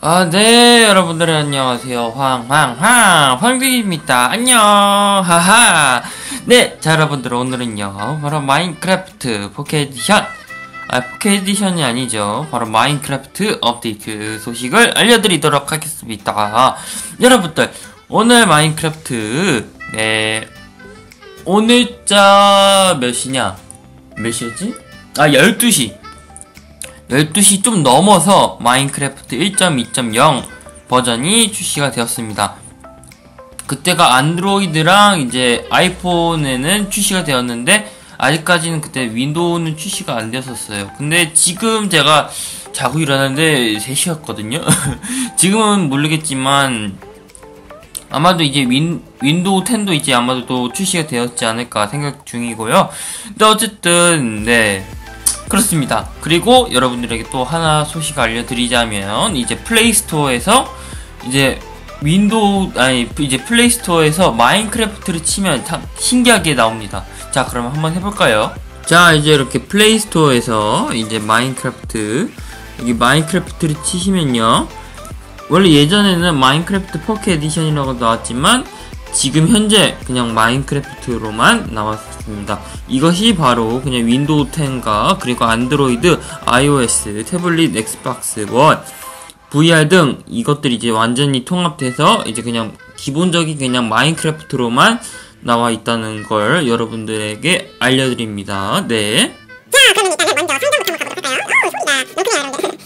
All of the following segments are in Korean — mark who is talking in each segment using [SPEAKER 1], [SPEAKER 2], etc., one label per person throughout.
[SPEAKER 1] 아, 네, 여러분들 안녕하세요. 황황황 황득입니다. 안녕, 하하. 네, 자, 여러분들 오늘은요, 바로 마인크래프트 포켓 에디션, 아, 포켓 에디션이 아니죠. 바로 마인크래프트 업데이트 소식을 알려드리도록 하겠습니다. 여러분들, 오늘 마인크래프트, 네, 오늘자 몇 시냐? 몇 시였지? 아, 12시. 12시 좀 넘어서 마인크래프트 1.2.0 버전이 출시가 되었습니다. 그때가 안드로이드랑 이제 아이폰에는 출시가 되었는데 아직까지는 그때 윈도우는 출시가 안 됐었어요. 근데 지금 제가 자고 일어났는데 3시였거든요. 지금은 모르겠지만 아마도 이제 윈, 윈도우 10도 이제 아마도 또 출시가 되었지 않을까 생각 중이고요. 근데 어쨌든 네 그렇습니다. 그리고 여러분들에게 또 하나 소식 알려드리자면 이제 플레이스토어에서 이제 윈도우 아니 이제 플레이스토어에서 마인크래프트를 치면 참 신기하게 나옵니다. 자 그러면 한번 해볼까요? 자 이제 이렇게 플레이스토어에서 이제 마인크래프트 여기 마인크래프트를 치시면요 원래 예전에는 마인크래프트 포켓 에디션이라고 나왔지만 지금 현재 그냥 마인크래프트로만 나왔습니다. 이것이 바로 그냥 윈도우 10과 그리고 안드로이드, iOS, 태블릿, 엑스박스 원, VR 등 이것들이 이제 완전히 통합돼서 이제 그냥 기본적인 그냥 마인크래프트로만 나와 있다는 걸 여러분들에게 알려드립니다. 네.
[SPEAKER 2] 자, 그러면 일단은 먼저 성경부터 한번 가보도록 할까요? 오, 소리가 높네요, 여러분들.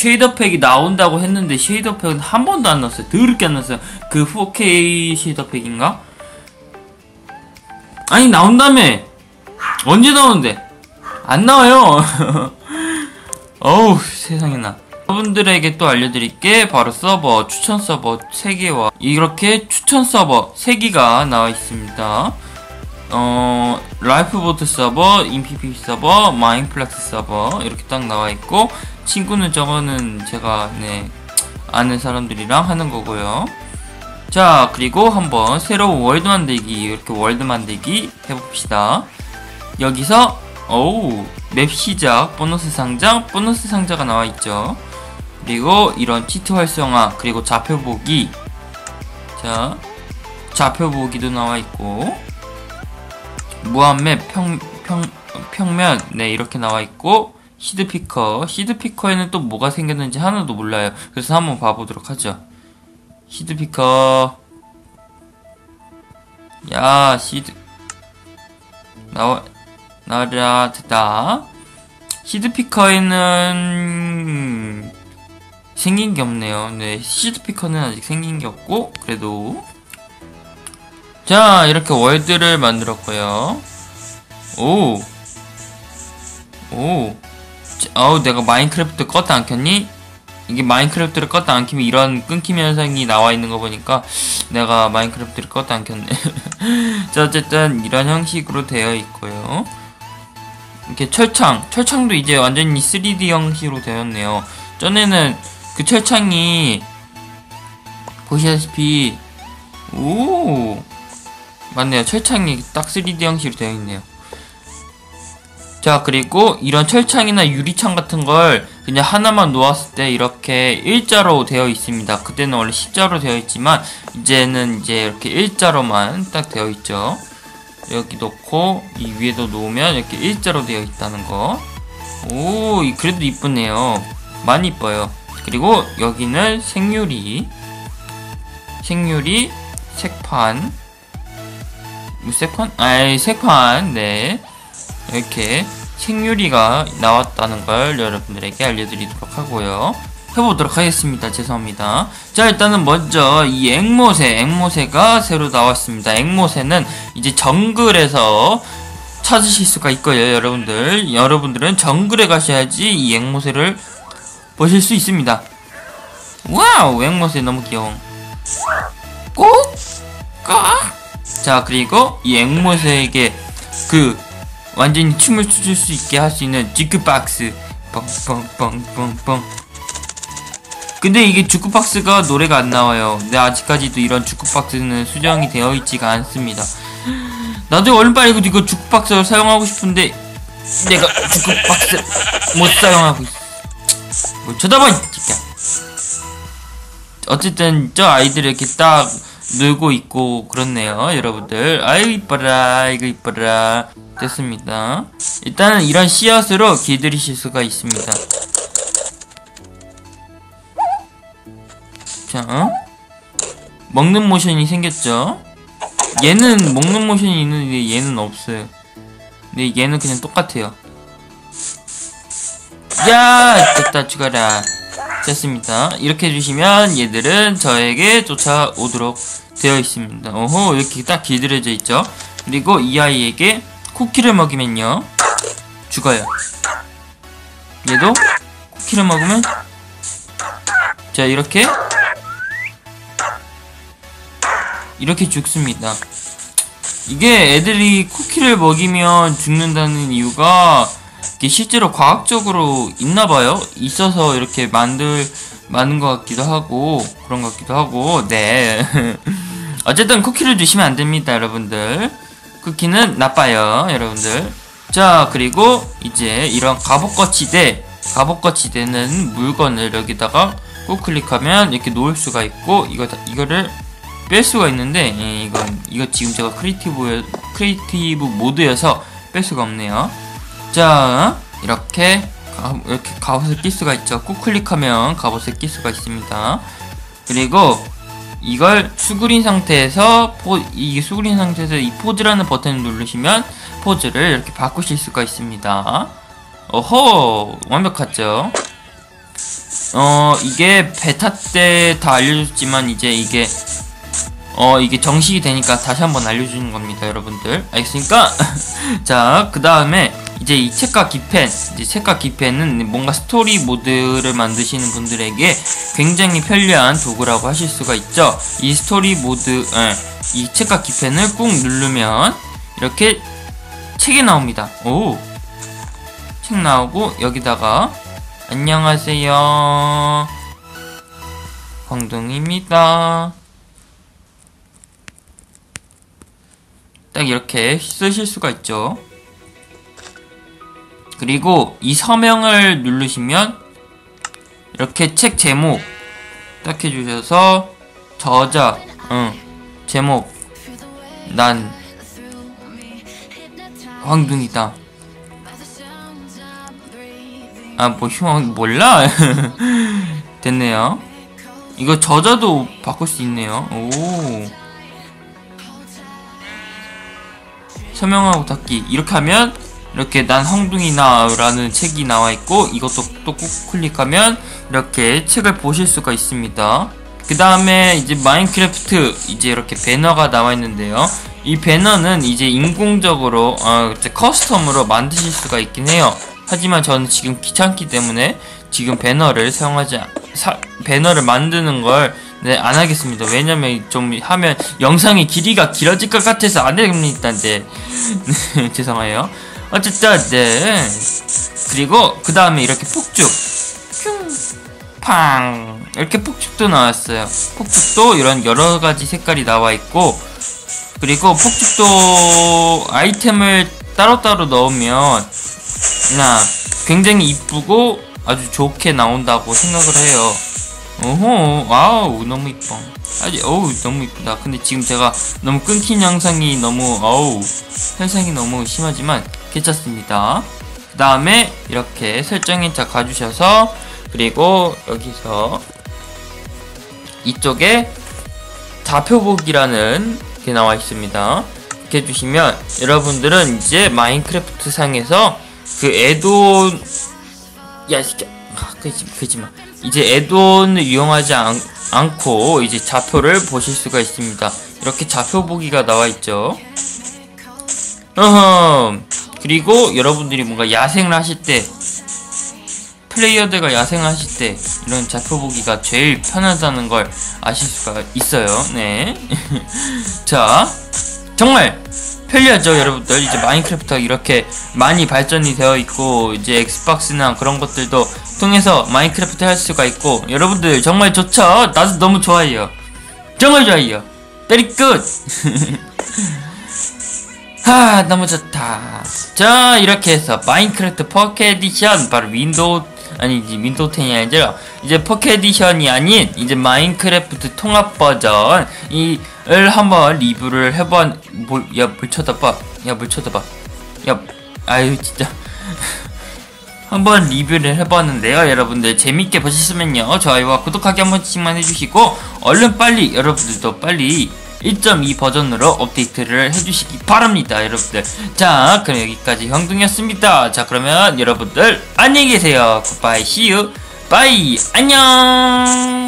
[SPEAKER 1] 쉐이더 팩이 나온다고 했는데 쉐이더 팩은 한 번도 안 나왔어요. 더럽게 안 나왔어요. 그 4K 쉐이더 팩인가? 아니 나온다며. 언제 나오는데? 안 나와요. 어우 세상에나. 여러분들에게 또 알려드릴게 바로 서버 추천 서버 3개와 이렇게 추천 서버 3개가 나와 있습니다. 어, 라이프보트 서버, 인피피 서버, 마인플렉스 서버 이렇게 딱 나와 있고 친구는 저거는 제가 네 아는 사람들이랑 하는 거고요. 자 그리고 한번 새로운 월드 만들기 이렇게 월드 만들기 해봅시다. 여기서 오우 맵 시작 보너스 상자 보너스 상자가 나와 있죠. 그리고 이런 치트 활성화 그리고 좌표 보기 자 좌표 보기도 나와 있고 무한맵 평, 평, 평면. 네 이렇게 나와 있고 시드피커. 시드피커에는 또 뭐가 생겼는지 하나도 몰라요. 그래서 한번 봐보도록 하죠. 시드피커. 야 시드 나와 나와라 됐다. 시드피커에는 생긴 게 없네요. 네 시드피커는 아직 생긴 게 없고 그래도 자, 이렇게 월드를 만들었고요. 오. 오. 자, 아우, 내가 마인크래프트 껐다 안 켰니? 이게 마인크래프트를 껐다 안 키면 이런 끊김 현상이 나와 있는 거 보니까 내가 마인크래프트를 껐다 안 켰네. 자, 어쨌든 이런 형식으로 되어 있고요. 이렇게 철창. 철창도 이제 완전히 3D 형식으로 되었네요. 전에는 그 철창이 보시다시피 오 맞네요. 철창이 딱 3D 형식으로 되어 있네요. 자, 그리고 이런 철창이나 유리창 같은 걸 그냥 하나만 놓았을 때 이렇게 일자로 되어 있습니다. 그때는 원래 십자로 되어 있지만 이제는 이제 이렇게 일자로만 딱 되어 있죠. 여기 놓고 이 위에도 놓으면 이렇게 일자로 되어 있다는 거. 오, 그래도 이쁘네요. 많이 이뻐요. 그리고 여기는 생유리, 생유리, 색판, 뭐 색판? 아이 색판 네 이렇게 생유리가 나왔다는 걸 여러분들에게 알려드리도록 하고요 해보도록 하겠습니다. 죄송합니다. 자, 일단은 먼저 이 앵모새, 앵모새가 새로 나왔습니다. 앵모새는 이제 정글에서 찾으실 수가 있고요, 여러분들. 여러분들은 정글에 가셔야지 이 앵모새를 보실 수 있습니다. 와우, 앵모새 너무 귀여워. 꼭! 까! 자, 그리고 이 앵모새에게 그 완전히 춤을 추줄 수 있게 할 수 있는 지크박스. 뻥뻥뻥뻥뻥. 근데 이게 주크박스가 노래가 안 나와요. 근데 아직까지도 이런 주크박스는 수정이 되어 있지가 않습니다. 나도 얼른 빨리 이거 주크박스를 사용하고 싶은데 내가 주크박스 못 사용하고 있어. 뭐 쳐다봐 이 새끼야. 어쨌든 저 아이들 이렇게 딱 놀고 있고 그렇네요 여러분들. 아유 이뻐라 이거 이뻐라. 됐습니다. 일단은 이런 씨앗으로 길들이실 수가 있습니다. 자 어? 먹는 모션이 생겼죠? 얘는 먹는 모션이 있는데 얘는 없어요. 근데 얘는 그냥 똑같아요. 야 됐다 죽어라 됐습니다. 이렇게 해주시면 얘들은 저에게 쫓아오도록 되어 있습니다. 어허 이렇게 딱 길들여져 있죠? 그리고 이 아이에게 쿠키를 먹이면요. 죽어요. 얘도 쿠키를 먹으면 자 이렇게. 이렇게 죽습니다. 이게 애들이 쿠키를 먹이면 죽는다는 이유가 이게 실제로 과학적으로 있나 봐요. 있어서 이렇게 만들 만든 것 같기도 하고 그런 것 같기도 하고 네. 어쨌든 쿠키를 주시면 안 됩니다 여러분들. 쿠키는 나빠요 여러분들. 자 그리고 이제 이런 갑옷거치대. 갑옷거치대는 물건을 여기다가 꾹 클릭하면 이렇게 놓을 수가 있고 이거 이거를 뺄 수가 있는데 예, 이건 이거 지금 제가 크리에이티브 크리에이티브 모드여서 뺄 수가 없네요 자 이렇게 가, 이렇게 갑옷을 낄 수가 있죠. 꾹 클릭하면 갑옷을 낄 수가 있습니다. 그리고 이걸 수그린 상태에서 포, 이게 수그린 상태에서 이 포즈라는 버튼을 누르시면 포즈를 이렇게 바꾸실 수가 있습니다. 어허 완벽하죠? 어 이게 베타 때 다 알려줬지만 이제 이게 어 이게 정식이 되니까 다시 한번 알려주는 겁니다 여러분들. 알겠습니까? 자 그 다음에 이제 이 책과 기펜 이제 책과 기펜은 뭔가 스토리 모드를 만드시는 분들에게 굉장히 편리한 도구라고 하실 수가 있죠. 이 스토리 모드 에, 이 책과 기펜을 꾹 누르면 이렇게 책이 나옵니다. 오 책 나오고 여기다가 안녕하세요. 광둥입니다. 딱 이렇게 쓰실 수가 있죠 그리고 이 서명을 누르시면 이렇게 책 제목 딱 해주셔서 저자 응 제목. 난 황둥이다. 아뭐 흉 몰라? 됐네요. 이거 저자도 바꿀 수 있네요. 오. 서명하고 닫기. 이렇게 하면 이렇게 난 황둥이나 라는 책이 나와 있고 이것도 또 꾹 클릭하면 이렇게 책을 보실 수가 있습니다 그 다음에 이제 마인크래프트 이제 이렇게 배너가 나와 있는데요 이 배너는 이제 인공적으로 어, 이제 커스텀으로 만드실 수가 있긴 해요 하지만 저는 지금 귀찮기 때문에 지금 배너를 사용하지 않- 사, 배너를 만드는 걸 네, 안 하겠습니다. 왜냐면 좀 하면 영상의 길이가 길어질 것 같아서 안 됩니다. 네. 네, 죄송해요. 어쨌든 네. 그리고 그 다음에 이렇게 폭죽. 팡 이렇게 폭죽도 나왔어요. 폭죽도 이런 여러 가지 색깔이 나와 있고 그리고 폭죽도 아이템을 따로따로 넣으면 나 굉장히 이쁘고 아주 좋게 나온다고 생각을 해요. 오호, 와우, 너무 이뻐. 아주, 어우, 너무 이쁘다. 근데 지금 제가 너무 끊긴 영상이 너무, 어우, 현상이 너무 심하지만 괜찮습니다. 그 다음에 이렇게 설정에 자 가주셔서, 그리고 여기서 이쪽에 좌표보기라는 게 나와 있습니다. 이렇게 해주시면 여러분들은 이제 마인크래프트 상에서 그 에돈 야, 이 새끼야. 아, 그지, 그지마. 이제 애돈을 이용하지 않, 않고 이제 좌표를 보실 수가 있습니다. 이렇게 좌표 보기가 나와 있죠. 어흠. 그리고 여러분들이 뭔가 야생을 하실 때 플레이어들과 야생을 하실 때 이런 좌표 보기가 제일 편하다는 걸 아실 수가 있어요. 네. 자, 정말 편리하죠, 여러분들. 이제 마인크래프트가 이렇게 많이 발전이 되어 있고 이제 엑스박스나 그런 것들도 통해서 마인크래프트 할 수가 있고 여러분들 정말 좋죠. 나도 너무 좋아해요. 정말 좋아해요. very good. 하 너무 좋다 자 이렇게 해서 마인크래프트 포켓 에디션 바로 윈도우 아니지 윈도우 10이 아니라 이제 포켓 에디션이 아닌 이제 마인크래프트 통합 버전 이를 한번 리뷰를 해본 뭘야물 쳐다봐 야물 쳐다봐 야 아유 진짜 한번 리뷰를 해봤는데요 여러분들. 재밌게 보셨으면요 좋아요와 구독하기 한 번씩만 해주시고 얼른 빨리 여러분들도 빨리 1.2 버전으로 업데이트를 해주시기 바랍니다 여러분들. 자 그럼 여기까지 형둥이었습니다. 자 그러면 여러분들 안녕히 계세요. 굿바이 시유 바이 안녕